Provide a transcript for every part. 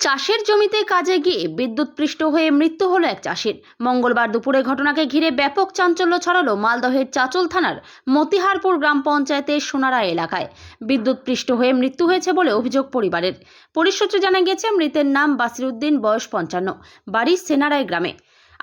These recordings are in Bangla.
চাষের জমিতে কাজে গিয়ে বিদ্যুৎপৃষ্ট হয়ে মৃত্যু হলো এক চাষির। মঙ্গলবার দুপুরে ঘটনাকে ঘিরে ব্যাপক চাঞ্চল্য ছড়ালো মালদহের চাচল থানার মতিহারপুর গ্রাম পঞ্চায়েতের সোনারা এলাকায়। বিদ্যুৎপৃষ্ট হয়ে মৃত্যু হয়েছে বলে অভিযোগ পরিবারের। পুলিশ সূত্রে জানা গেছে মৃতের নাম বাসিরুদ্দিন বয়স পঞ্চান্ন, বাড়ি সেনারায় গ্রামে।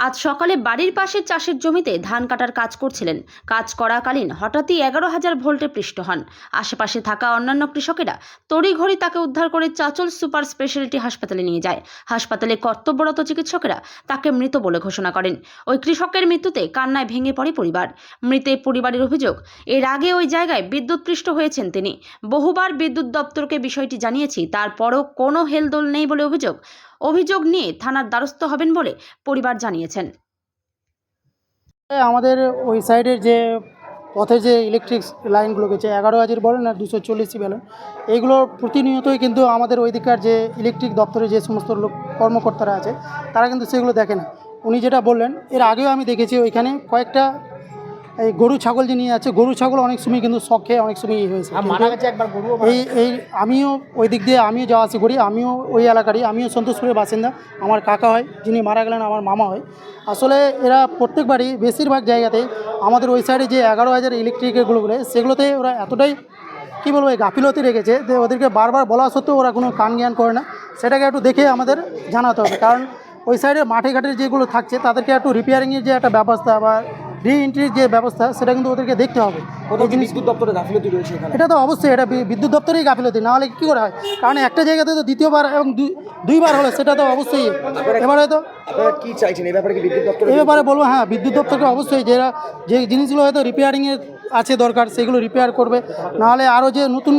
আজ সকালে বাড়ির পাশের চাষের জমিতে ধান কাটার কাজ করছিলেন। কাজ করাকালীন হঠাৎই এগারো হাজার ভোল্টে পৃষ্ঠ হন। আশেপাশে থাকা অন্যান্য কৃষকেরা তড়িঘড়ি তাকে উদ্ধার করে চাচল সুপার স্পেশালিটি হাসপাতালে নিয়ে যায়। হাসপাতালে কর্তব্যরত চিকিৎসকেরা তাকে মৃত বলে ঘোষণা করেন। ওই কৃষকের মৃত্যুতে কান্নায় ভেঙে পড়ে পরিবার। মৃতের পরিবারের অভিযোগ, এর আগে ওই জায়গায় বিদ্যুৎপৃষ্ট হয়েছেন তিনি। বহুবার বিদ্যুৎ দপ্তরকে বিষয়টি জানিয়েছি, তারপরও কোনো হেলদোল নেই বলে অভিযোগ অভিযোগ নিয়ে থানার দ্বারস্থ হবেন বলে পরিবার জানিয়েছেন। আমাদের ওই সাইডের যে পথে যে ইলেকট্রিক লাইনগুলো গেছে, এগারো হাজার বলেন আর দুশো চল্লিশই বলেন এইগুলো প্রতিনিয়তই কিন্তু আমাদের ওইদিকার যে ইলেকট্রিক দপ্তরে যে সমস্ত লোক, কর্মকর্তারা আছে, তারা কিন্তু সেগুলো দেখে না। উনি যেটা বললেন, এর আগেও আমি দেখেছি ওইখানে কয়েকটা এই গরু ছাগল যে নিয়ে আছে গরু ছাগল অনেক সময় কিন্তু শখ খেয়ে অনেক সময় ইয়ে হয়েছে। এই এই আমিও ওই দিক দিয়ে আমিও যাওয়া আসা করি আমিও ওই এলাকারই আমিও সন্তোষপুরের বাসিন্দা আমার কাকা হয় যিনি মারা গেলেন আমার মামা হয়। আসলে এরা প্রত্যেকবারই বেশিরভাগ জায়গাতেই আমাদের ওই সাইডে যে এগারো হাজার ইলেকট্রিকের ইলেকট্রিকেরগুলোগুলো সেগুলোতে ওরা এতটাই কী বলব এই গাফিলতি রেখেছে যে ওদেরকে বারবার বলা সত্ত্বেও ওরা কোনো কান জ্ঞান করে না। সেটাকে একটু দেখে আমাদের জানাতে হবে। কারণ ওই সাইডে মাঠে ঘাটের যেগুলো থাকছে তাদেরকে একটু রিপেয়ারিংয়ের যে একটা ব্যবস্থা বা রিএন্ট্রির যে ব্যবস্থা সেটা কিন্তু ওদেরকে দেখতে হবে। কোথাও কি বিদ্যুৎ দপ্তরে গাফিলতি রয়েছে এখানে? এটা তো অবশ্যই এটা বিদ্যুৎ দপ্তরেই গাফিলতি না হলে কী করে হয়? কারণ একটা জায়গাতে তো দ্বিতীয়বার এবং দুই- দুইবার হলো সেটা তো অবশ্যই। এবার হয়তো কি চাইছেন? এই ব্যাপারে কি বিদ্যুৎ দপ্তরে এই ব্যাপারে বলব হ্যাঁ বিদ্যুৎ দপ্তরকে অবশ্যই যারা যে জিনিসগুলো হয়তো রিপেয়ারিংয়ের আছে দরকার সেগুলো রিপেয়ার করবে। নাহলে আরও যে নতুন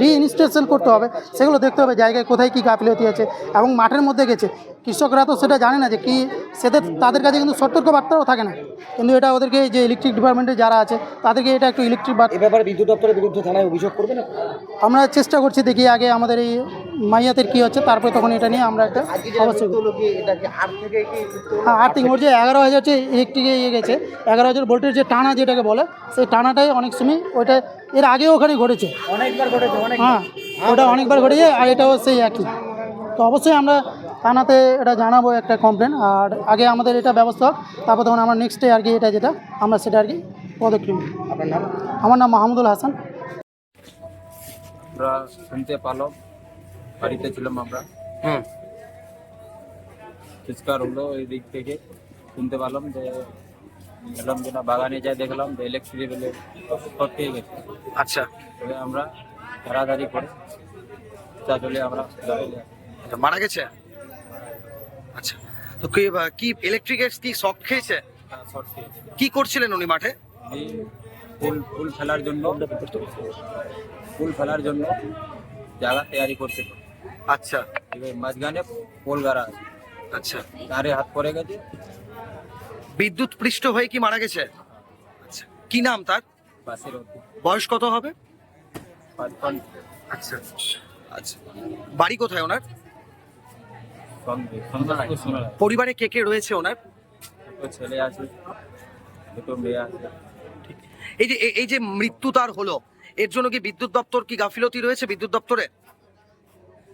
রিইনস্টেশন করতে হবে সেগুলো দেখতে হবে জায়গায় কোথায় কী গাফিলতি আছে এবং মাঠের মধ্যে গেছে। কৃষকরা তো সেটা জানে না যে কি সেদের তাদের কাছে কিন্তু সতর্ক বার্তাও থাকে না। কিন্তু এটা ওদেরকে যে ইলেকট্রিক ডিপার্টমেন্টে যারা আছে তাদেরকে এটা একটু ইলেকট্রিক এই ব্যাপারে বিদ্যুৎ দপ্তরের বিরুদ্ধে থানায় অভিযোগ করবেন আমরা চেষ্টা করছি দেখি আগে আমাদের এই মাইয়াতের কী হচ্ছে তারপরে তখন এটা নিয়ে আমরা একটা অবশ্যই হ্যাঁ আর্থিং ওর যে এগারো হাজার হচ্ছে ইলেকট্রিকে ইয়ে গেছে এগারো হাজার ভোল্টের যে টানা যেটাকে বলে সেই টানাটাই অনেক সময় ওইটা এর আগেও ওখানে ঘটেছে। অনেকবার ঘটেছে হ্যাঁ ওটা অনেকবার ঘটেছে আর এটাও সেই একই। তো অবশ্যই আমরা থানাতে এটা জানাব একটা কমপ্লেন আর আগে আমাদের এটা ব্যবস্থা হোক তারপর তখন আমরা নেক্সট ডে আর কি এটা যেটা আমরা সেটা আর কি পদক্ষেপ আপনার নাম? আমার নাম মাহমুদুল হাসান। আমরা শুনতে পারলাম বাড়িতে ছিলাম আমরা। হুম চিৎকার হলো এই দিক থেকে শুনতে পারলাম যে গেলাম যে না বাগানে যাই দেখলাম যে ইলেকট্রিক রেলে শর্ট খেয়ে গেছে। আচ্ছা। তবে আমরা তাড়াতাড়ি করে যা চলে আমরা। আচ্ছা, মারা গেছে? আচ্ছা। তো কি ইলেকট্রিকের কি খেয়েছে? হ্যাঁ, শর্ট খেয়েছে। কি করছিলেন উনি মাঠে? ফুল ফুল ফেলার জন্য ফুল ফেলার জন্য জায়গা তৈরি করছে। আচ্ছা। এবার মাঝখানে পোল গাড়া আছে। আচ্ছা। তারে হাত পড়ে গেছে। বিদ্যুৎ পৃষ্ঠ হয়ে কি মারা গেছে? আচ্ছা। কি নাম তার? ওতে বয়স কত হবে? আচ্ছা। আচ্ছা। বাড়ি কোথায় ওনার? পরিবারে কে কে রয়েছে ওনার? ছেলে আছে দুটো মেয়ে আছে। এই যে এই- এই যে মৃত্যু তার হলো এর জন্য কি বিদ্যুৎ দপ্তর কি গাফিলতি রয়েছে বিদ্যুৎ দপ্তরে?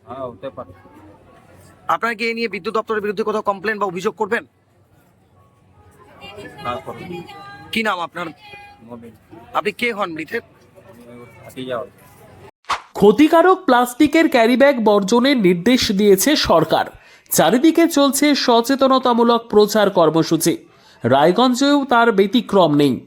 হ্যাঁ হতে পারে। আপনারা কি এ নিয়ে বিদ্যুৎ দপ্তরের বিরুদ্ধে কোথাও কমপ্লেন বা অভিযোগ করবেন? তারপর কি নাম আপনার? আপনি কে হন মৃতের? ক্ষতিকারক প্লাস্টিকের ক্যারিব্যাগ বর্জনের নির্দেশ দিয়েছে সরকার। চারিদিকে চলছে সচেতনতামূলক প্রচার কর্মসূচি। রায়গঞ্জেও তার ব্যতিক্রম নেই।